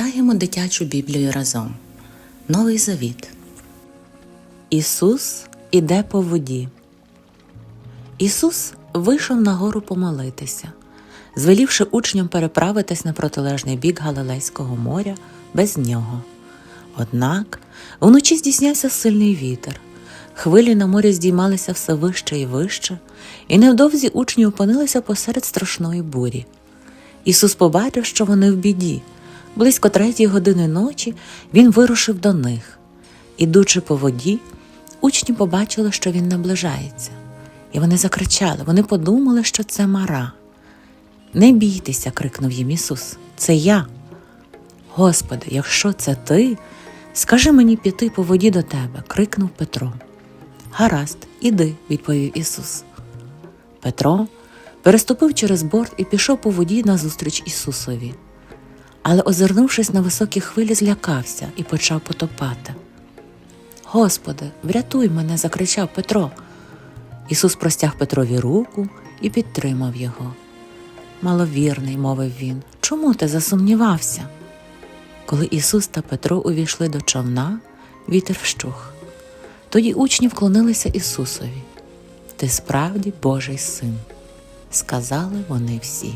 Читаємо дитячу Біблію разом. Новий Завіт. Ісус іде по воді. Ісус вийшов на гору помолитися, звелівши учням переправитись на протилежний бік Галилейського моря без нього. Однак вночі здійснявся сильний вітер. Хвилі на морі здіймалися все вище і вище, і невдовзі учні опинилися посеред страшної бурі. Ісус побачив, що вони в біді. Близько третьої години ночі він вирушив до них. Ідучи по воді, учні побачили, що він наближається, і вони закричали, вони подумали, що це мара. Не бійтеся, крикнув їм Ісус, це я. Господи, якщо це ти, скажи мені піти по воді до тебе, крикнув Петро. Гаразд, іди, відповів Ісус. Петро переступив через борт і пішов по воді назустріч Ісусові. Але, озирнувшись на високі хвилі, злякався і почав потопати. Господи, врятуй мене, закричав Петро. Ісус простяг Петрові руку і підтримав його. Маловірний, мовив він, чому ти засумнівався? Коли Ісус та Петро увійшли до човна, вітер вщух. Тоді учні вклонилися Ісусові. Ти справді Божий син, сказали вони всі.